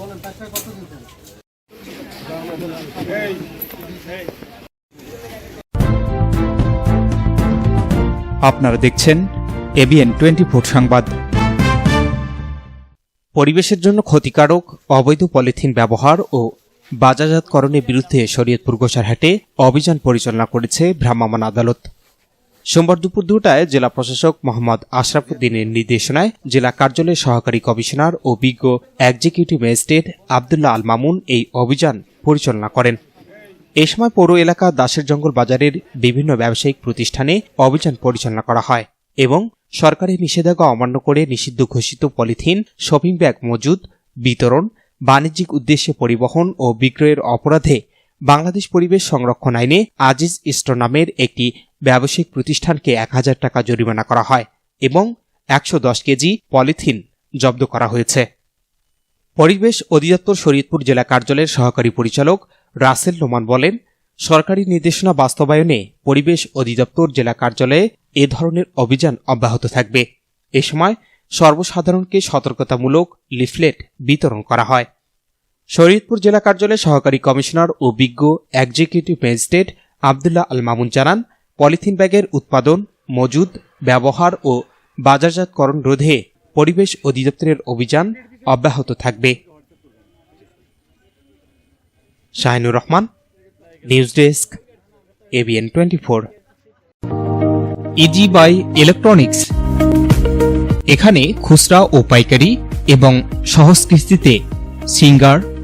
বলেন টাকা কত দিতেন? আপনারা দেখছেন এবিএন টোয়েন্টি ফোর সংবাদ। পরিবেশের জন্য ক্ষতিকারক অবৈধ পলিথিন ব্যবহার ও বাজারজাতকরণের বিরুদ্ধে শরীয়তপুর গোসারহাটে অভিযান পরিচালনা করেছে ভ্রাম্যমাণ আদালত। সোমবার দুপুর দুটায় জেলা প্রশাসক মোহাম্মদ আশরাফুদ্দিনের নির্দেশনায় জেলা কার্যালয়ের সহকারী কমিশনার ও বিজ্ঞ এক্সিকিউটিভ ম্যাজিস্ট্রেট আবদুল্লাহ আল মামুন এই অভিযান পরিচালনা করেন। এ সময় পৌর এলাকা দাসের জঙ্গল বাজারের বিভিন্ন ব্যবসায়িক প্রতিষ্ঠানে অভিযান পরিচালনা করা হয় এবং সরকারি নিষেধাজ্ঞা অমান্য করে নিষিদ্ধ ঘোষিত পলিথিন, শপিং ব্যাগ মজুদ, বিতরণ, বাণিজ্যিক উদ্দেশ্যে পরিবহন ও বিক্রয়ের অপরাধে বাংলাদেশ পরিবেশ সংরক্ষণ আইনে আজিজ স্টোর নামের একটি ব্যবসায়িক প্রতিষ্ঠানকে এক হাজার টাকা জরিমানা করা হয় এবং একশো দশ কেজি পলিথিন জব্দ করা হয়েছে। পরিবেশ অধিদপ্তর শরীয়তপুর জেলা কার্যালয়ের সহকারী পরিচালক রাসেল নোমান বলেন, সরকারি নির্দেশনা বাস্তবায়নে পরিবেশ অধিদপ্তর জেলা কার্যালয়ে এ ধরনের অভিযান অব্যাহত থাকবে। এ সময় সর্বসাধারণকে সতর্কতামূলক লিফলেট বিতরণ করা হয়। শরীয়তপুর জেলা কার্যালয়ে সহকারী কমিশনার ও বিজ্ঞ এক্সিকিউটিভ ম্যাজিস্ট্রেট আবদুল্লাহ আল মামুন জানান, পলিথিন ব্যাগের উৎপাদন, মজুদ, ব্যবহার ও বাজারজাতকরণ রোধে পরিবেশ অধিদপ্তরের অভিযান অব্যাহত থাকবে। Shahinur Rahman, news desk, ABN twenty four. Easy buy electronics এখানে খুচরা ও পাইকারি এবং সহজ কিস্তিতে singer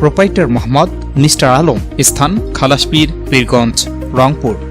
proprietor Mohammad mister Alam স্থান খালাসপীর পীরগঞ্জ রংপুর।